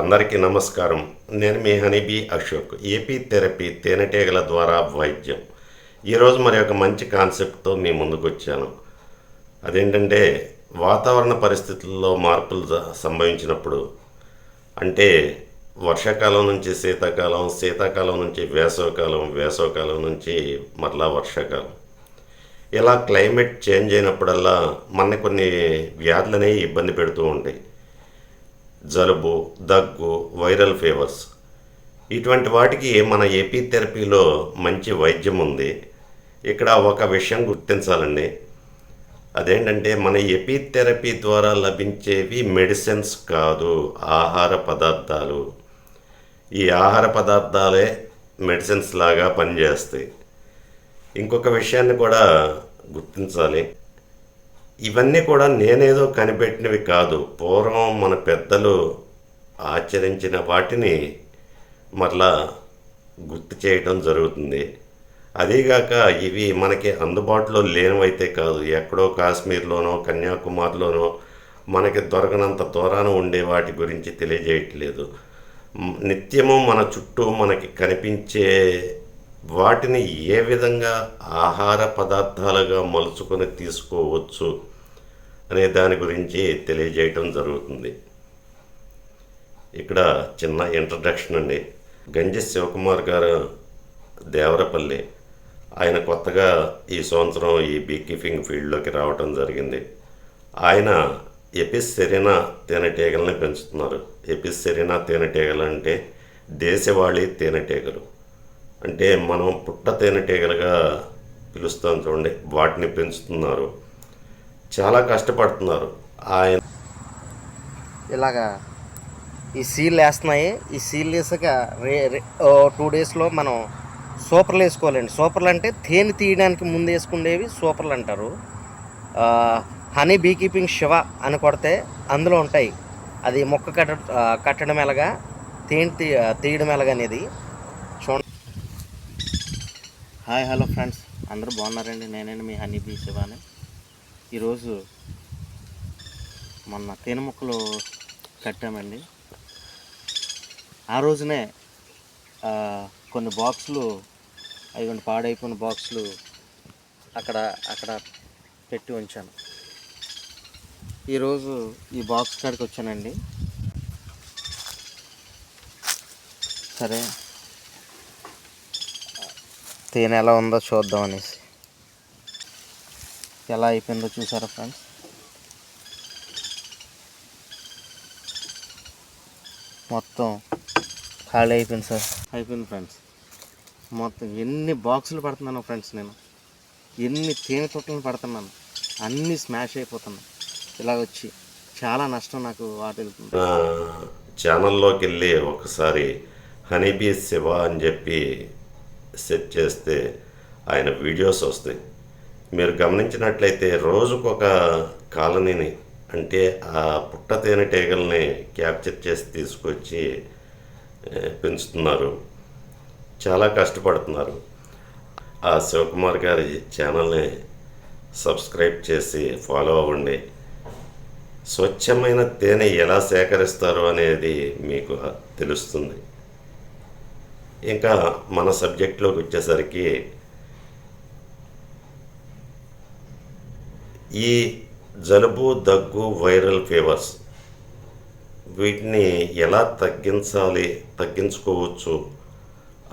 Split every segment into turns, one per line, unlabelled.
అందరికీ నమస్కారం. నేను మీ హనీబీ అశోక్ ఏపీ థెరపీ తేనెటీగల ద్వారా వైద్యం. ఈరోజు మరి ఒక మంచి కాన్సెప్ట్తో మీ ముందుకు వచ్చాను అదేంటంటే వాతావరణ పరిస్థితుల్లో మార్పులు సంభవించినప్పుడు అంటే వర్షాకాలం నుంచి శీతాకాలం శీతాకాలం నుంచి వేసవకాలం వేసవకాలం నుంచి మరలా వర్షాకాలం. ఇలా క్లైమేట్ చేంజ్ అయినప్పుడల్లా మన కొన్ని వ్యాధులనే ఇబ్బంది పెడుతూ ఉంటాయి. జలుబు దగ్గు వైరల్ ఫీవర్స్. ఇటువంటి వాటికి మన ఏపీ థెరపీలో మంచి వైద్యం ఉంది. ఇక్కడ ఒక విషయం గుర్తించాలండి. అదేంటంటే మన ఎపీ థెరపీ ద్వారా లభించేవి మెడిసిన్స్ కాదు ఆహార పదార్థాలు. ఈ ఆహార పదార్థాలే మెడిసిన్స్ లాగా పనిచేస్తాయి. ఇంకొక విషయాన్ని కూడా గుర్తించాలి. ఇవన్నీ కూడా నేనేదో కనిపెట్టినవి కాదు. పూర్వం మన పెద్దలు ఆచరించిన వాటిని మరలా గుర్తు చేయడం జరుగుతుంది. అదీగాక ఇవి మనకి అందుబాటులో లేనివైతే కాదు. ఎక్కడో కాశ్మీర్లోనో కన్యాకుమారిలోనో మనకి దొరకనంత దూరాన ఉండే వాటి గురించి తెలియజేయట్లేదు. నిత్యము మన చుట్టూ మనకి కనిపించే వాటిని ఏ విధంగా ఆహార పదార్థాలుగా మలుచుకొని తీసుకోవచ్చు అనే దాని గురించి తెలియజేయటం జరుగుతుంది. ఇక్కడ చిన్న ఇంట్రడక్షన్ అండి. గంజి శివకుమార్ గారు దేవరపల్లి ఆయన కొత్తగా ఈ సంవత్సరం ఈ బీ కీపింగ్ ఫీల్డ్లోకి రావటం జరిగింది. ఆయన ఎపిస్ సెరినా పెంచుతున్నారు. ఎపిస్సెరినా తేనెటీగలు అంటే దేశవాళీ తేనెటీగలు. అంటే మనం పుట్ట తేనెటీగలుగా పిలుస్తాం చూడండి. వాటిని పెంచుతున్నారు. చాలా కష్టపడుతున్నారు. ఆయన
ఇలాగా ఈ సీల్ వేస్తున్నాయి. ఈ సీల్ వేసాక రే రే టూ డేస్లో మనం సూపర్లు వేసుకోవాలండి. సూపర్లు అంటే తేనె తీయడానికి ముందు వేసుకునేవి సూపర్లు అంటారు. హనీ బీ కీపింగ్ శివ అని కొడితే అందులో ఉంటాయి. అది మొక్క కట్ట కట్టడం ఎలాగా? తేనె తీ తీయడం ఎలాగనేది. Hi hello friends. అందరూ బాగున్నారండి. నేనండి మీ హనీ బీ శివాని. ఈరోజు మొన్న తేనె ముక్కలు కట్టామండి. ఆ రోజునే కొన్ని బాక్సులు అవి కొన్ని పాడైపోయిన బాక్సులు అక్కడ అక్కడ పెట్టి ఉంచాను. ఈరోజు ఈ బాక్స్ కాడికి వచ్చానండి. సరే. తేనె ఎలా ఉందో చూద్దాం అనేసి. ఎలా అయిపోయిందో చూసారా ఫ్రెండ్స్? మొత్తం ఖాళీ అయిపోయింది సార్. అయిపోయింది ఫ్రెండ్స్. మొత్తం ఎన్ని బాక్సులు పడుతున్నాను ఫ్రెండ్స్ నేను. ఎన్ని తేనె తొట్టలు పడుతున్నాను. అన్నీ స్మాష్ అయిపోతున్నాయి. ఇలా వచ్చి చాలా నష్టం నాకు వాటిల్తుంది.
ఛానల్లోకి వెళ్ళి ఒకసారి హనీబీ శివ అని చెప్పి సెట్ చేస్తే ఆయన వీడియోస్ వస్తాయి. మీరు గమనించినట్లయితే రోజుకొక కాలనీని అంటే ఆ పుట్ట తేనెటీగల్ని క్యాప్చర్ చేసి తీసుకొచ్చి పెంచుతున్నారు. చాలా కష్టపడుతున్నారు. ఆ శివకుమార్ గారి ఛానల్ని సబ్స్క్రైబ్ చేసి ఫాలో అవ్వండి. స్వచ్ఛమైన తేనె ఎలా సేకరిస్తారు అనేది మీకు తెలుస్తుంది. ఇంకా మన సబ్జెక్ట్లోకి వచ్చేసరికి ఈ జలుబు దగ్గు వైరల్ ఫీవర్స్ వీటిని ఎలా తగ్గించాలి తగ్గించుకోవచ్చు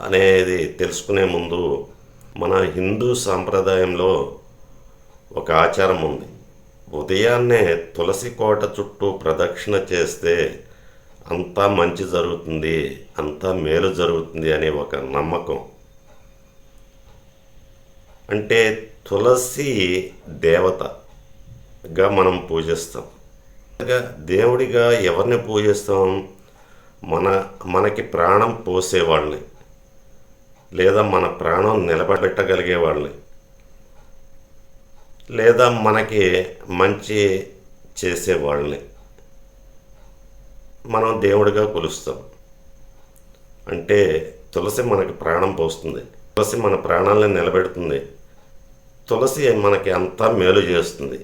అనేది తెలుసుకునే ముందు మన హిందూ సాంప్రదాయంలో ఒక ఆచారం ఉంది. ఉదయాన్నే తులసి కోట చుట్టూ ప్రదక్షిణ చేస్తే అంతా మంచి జరుగుతుంది అంతా మేలు జరుగుతుంది అనే ఒక నమ్మకం. అంటే తులసి దేవతగా మనం పూజిస్తాం. ఇంకా దేవుడిగా ఎవరిని పూజిస్తాం? మన మనకి ప్రాణం పోసేవాళ్ళని లేదా మన ప్రాణం నిలబెట్టగలిగే వాళ్ళని లేదా మనకి మంచి చేసేవాళ్ళని. మనం దేవుడిగా కొలుస్తాం. అంటే తులసి మనకి ప్రాణం పోస్తుంది. తులసి మన ప్రాణాలను నిలబెడుతుంది. తులసి మనకి అంతా మేలు చేస్తుంది.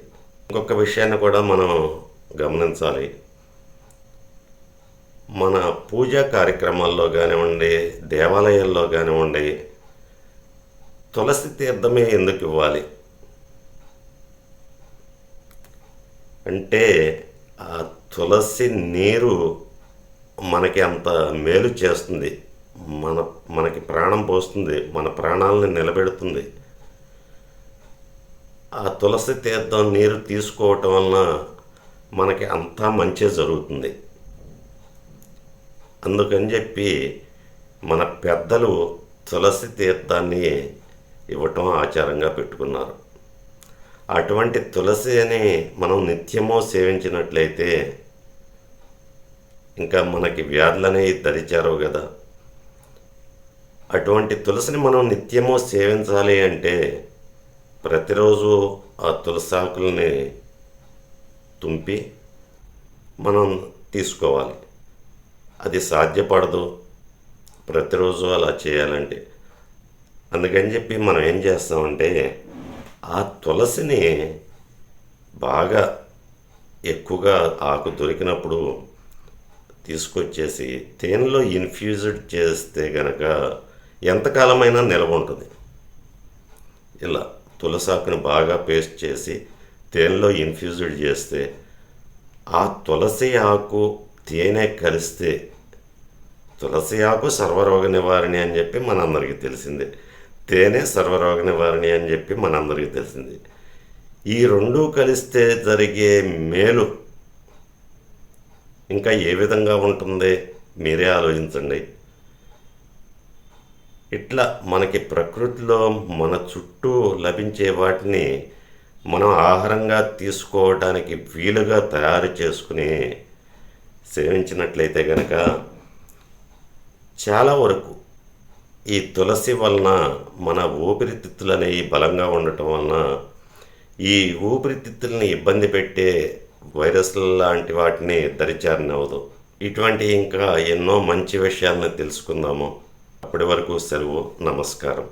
ఇంకొక విషయాన్ని కూడా మనం గమనించాలి. మన పూజా కార్యక్రమాల్లో కానివ్వండి దేవాలయాల్లో కానివ్వండి తులసి తీర్థమే ఎందుకు ఇవ్వాలి? అంటే ఆ తులసి నీరు మనకి అంత మేలు చేస్తుంది. మన మనకి ప్రాణం పోస్తుంది. మన ప్రాణాలని నిలబెడుతుంది. ఆ తులసి తీర్థం నీరు తీసుకోవటం వలన మనకి అంతా మంచి జరుగుతుంది. అందుకని చెప్పి మన పెద్దలు తులసి తీర్థాన్ని ఇవ్వటం ఆచారంగా పెట్టుకున్నారు. అటువంటి తులసి అని మనం నిత్యము సేవించినట్లయితే ఇంకా మనకి వ్యాధులు అనేవి దరిచారవు కదా. అటువంటి తులసిని మనం నిత్యము సేవించాలి అంటే ప్రతిరోజు ఆ తులసాకుల్ని తుంపి మనం తీసుకోవాలి. అది సాధ్యపడదు. ప్రతిరోజు అలా చేయాలంటే. అందుకని చెప్పి మనం ఏం చేస్తామంటే ఆ తులసిని బాగా ఎక్కువగా ఆకు దొరికినప్పుడు తీసుకొచ్చేసి తేనెలో ఇన్ఫ్యూజ్డ్ చేస్తే గనక ఎంతకాలమైనా నిల్వ ఉంటుంది. ఇలా తులసాకుని బాగా పేస్ట్ చేసి తేనెలో ఇన్ఫ్యూజ్డ్ చేస్తే ఆ తులసి ఆకు తేనె కలిస్తే తులసి ఆకు సర్వరోగ నివారణి అని చెప్పి మనందరికీ తెలిసిందే. తేనె సర్వరోగ నివారణి అని చెప్పి మనందరికీ తెలిసింది. ఈ రెండూ కలిస్తే జరిగే మేలు ఇంకా ఏ విధంగా ఉంటుంది? మీరే ఆలోచించండి. ఇట్లా మనకి ప్రకృతిలో మన చుట్టూ లభించే వాటిని మనం ఆహారంగా తీసుకోవడానికి వీలుగా తయారు చేసుకుని సేవించినట్లయితే కనుక చాలా వరకు ఈ తులసి వలన మన ఊపిరితిత్తులు అనేవి బలంగా ఉండటం వలన ఈ ఊపిరితిత్తుల్ని ఇబ్బంది పెట్టే వైరస్ల లాంటి వాటిని దరిచారనవదు ఇటువంటి ఇంకా ఎన్నో మంచి విషయాలను తెలుసుకుందాము. అప్పటి వరకు సెలవు నమస్కారం.